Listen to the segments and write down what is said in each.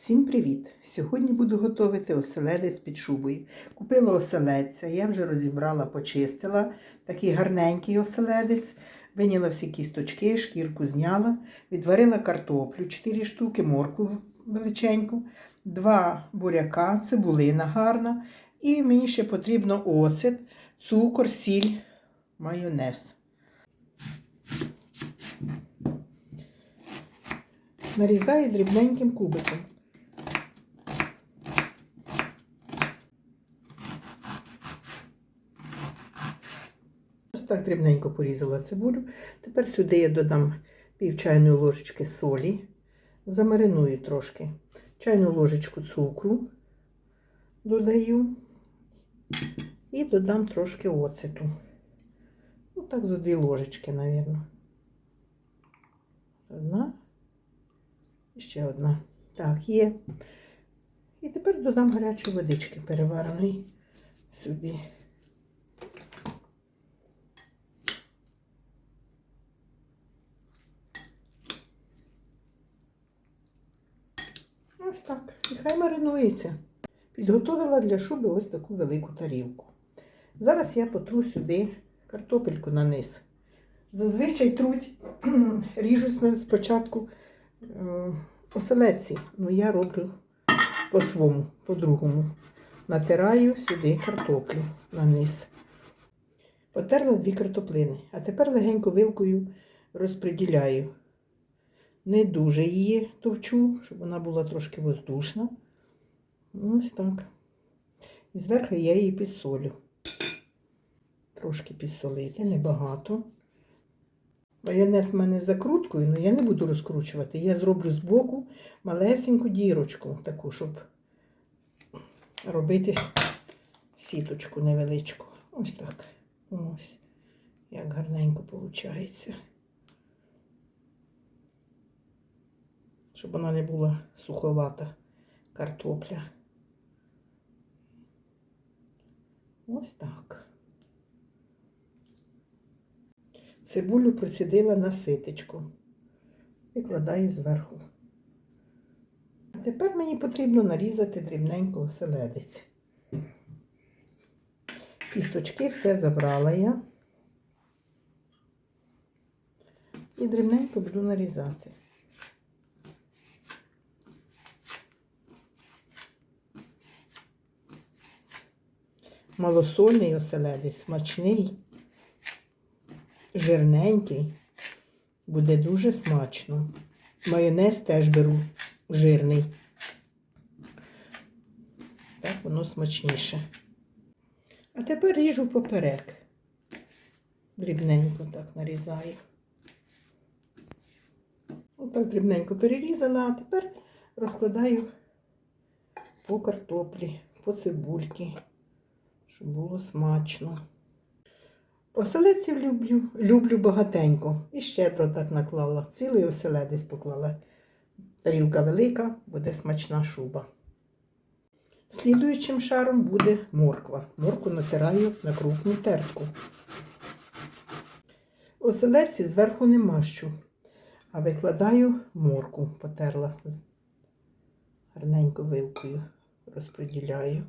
Всім привіт! Сьогодні буду готувати оселедець під шубою. Купила оселедця, я вже розібрала, почистила. Такий гарненький оселедець. Виняла всі кісточки, шкірку зняла, відварила картоплю 4 штуки, морку величеньку, 2 буряка, цибулина гарна. І мені ще потрібно оцет, цукор, сіль, майонез. Нарізаю дрібненьким кубиком. Так дрібненько порізала цибулю. Тепер сюди я додам пів чайної ложечки солі, замариную трошки. Чайну ложечку цукру додаю і додам трошки оцету. Ну так, зо дві ложечки, мабуть. Одна. І ще одна. Так, є. І тепер додам гарячої водички перевареної сюди. Ось так. І хай маринується. Підготовила для шуби ось таку велику тарілку. Зараз я потру сюди картопельку на низ. Зазвичай труть, ріжуть спочатку е, оселедці. Ну я роблю по-своєму, по-другому. Натираю сюди картоплю на низ. Потерла дві картоплини, а тепер легенько вилкою розподіляю. Не дуже її товчу, щоб вона була трошки воздушна. Ось так. І зверху я її підсолю. Трошки підсолити, небагато. Майонез в мене закруткою, але я не буду розкручувати. Я зроблю збоку малесеньку дірочку, таку, щоб робити сіточку невеличку. Ось так. Ось. Як гарненько виходить. Щоб вона не була суховата картопля. Ось так. Цибулю процідила на ситечку і кладаю зверху. А тепер мені потрібно нарізати дрібненько оселедець. Кісточки все забрала я. І дрібненько буду нарізати. Малосольний оселедець, смачний жирненький, буде дуже смачно. Майонез теж беру жирний. Так воно смачніше. А тепер ріжу поперек. Дрібненько так нарізаю. Отак дрібненько перерізала, а тепер розкладаю по картоплі, по цибульки, щоб було смачно. Оселедців люблю, люблю багатенько. І щедро так наклала. Цілий оселедець поклала. Тарілка велика, буде смачна шуба. Слідуючим шаром буде морква. Морку натираю на крупну тертку. Оселедці зверху не мащу, а викладаю морку, потерла гарненько вилкою, розподіляю.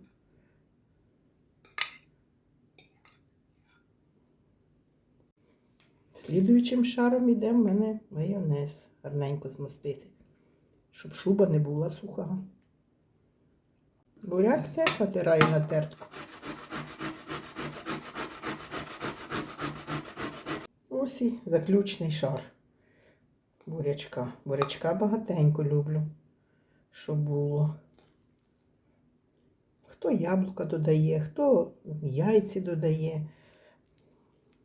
Слідуючим шаром йде в мене майонез. Гарненько змастити, щоб шуба не була суха. Буряк теж натираю на тертку. Ось і заключний шар бурячка. Бурячка багатенько люблю, щоб було. Хто яблука додає, хто яйці додає.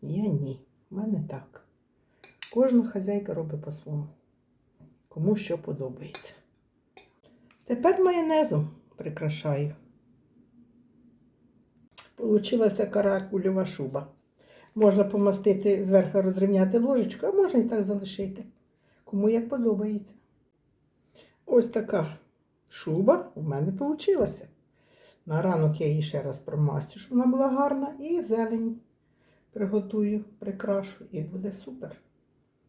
Я ні. У мене так. Кожна хазяйка робить по-своєму. Кому що подобається. Тепер майонезом прикрашаю. Получилася каракульова шуба. Можна помастити зверху розрівняти ложечку, а можна і так залишити. Кому як подобається. Ось така шуба у мене вийшла. На ранок я її ще раз промастю, щоб вона була гарна, і зелень приготую, прикрашу і буде супер.